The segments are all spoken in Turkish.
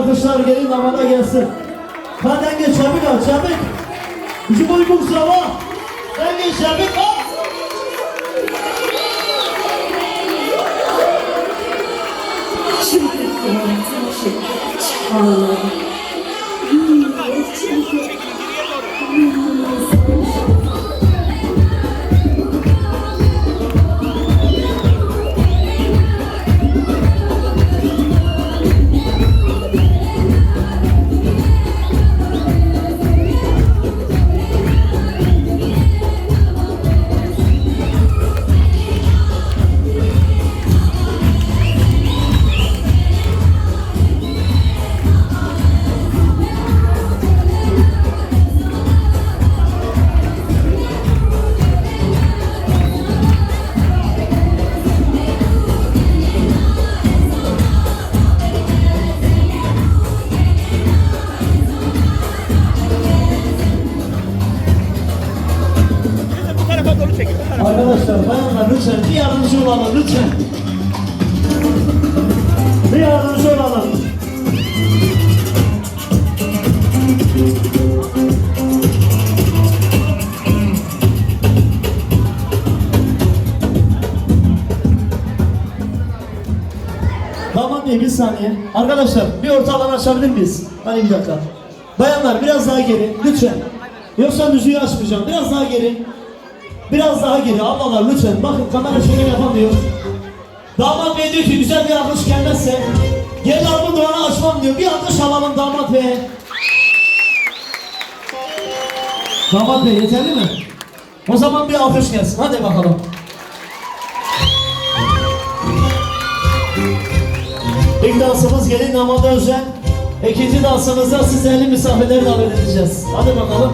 alkışlar gelin damada gelsin. Hadi denge çabuk al çabuk. Bizim uygun sava. Denge çabuk al. Bu lütfen bir yardımcı olalım lütfen. Bir yardımcı olalım. Bey bir saniye. Arkadaşlar bir orta alan açabilir miyiz? Hani bir dakika. Bayanlar biraz daha geri lütfen. Yoksa müziği açmayacağım. Biraz daha geri. Biraz daha geri ablalar lütfen. Bakın kamera çekim yapamıyor. Damat bey diyor ki güzel bir alkış gelmezse gel bu duvarı açmam diyor. Bir alkış alalım damat bey. Damat bey yeterli mi? O zaman bir alkış gelsin. Hadi bakalım. İlk dansımız gelin namada özel. İkinci dansımızda sizlerle misafirleri davet edeceğiz. Hadi bakalım.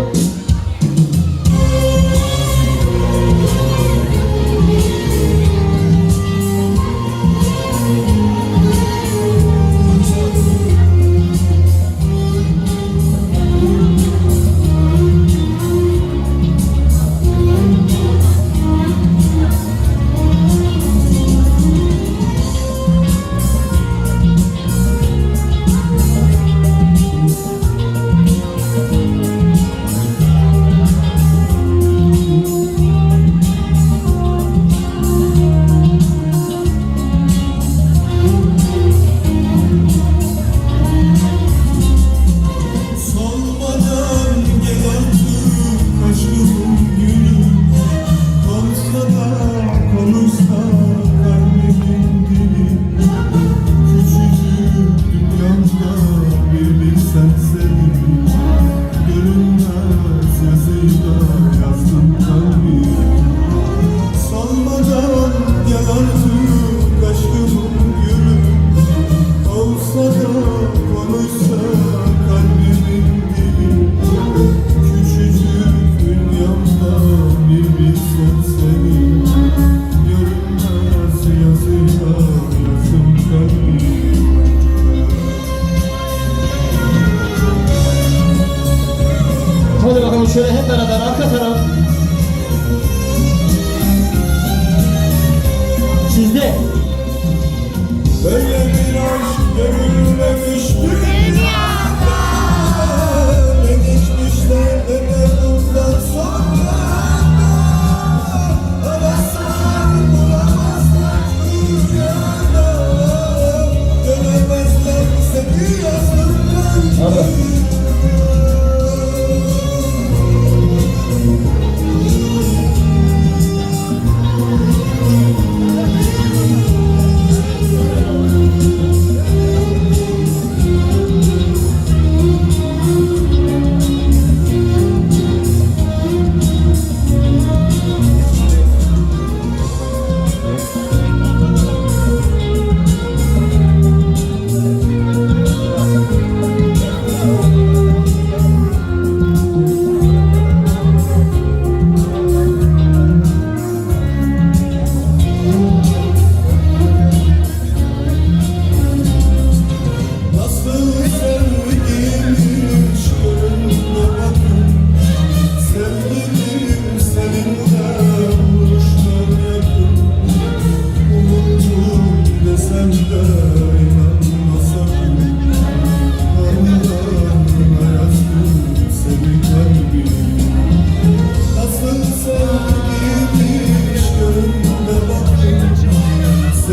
전에 했다라다라. 아까 사람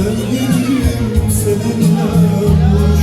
Sevgilim seninle boş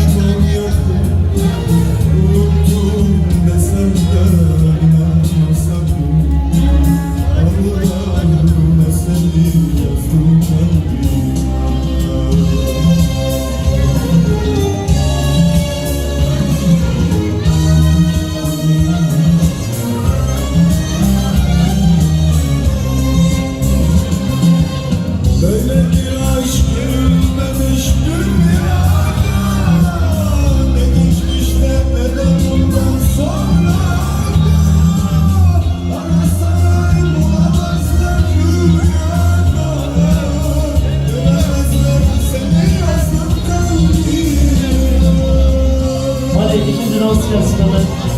Gelsin hemen.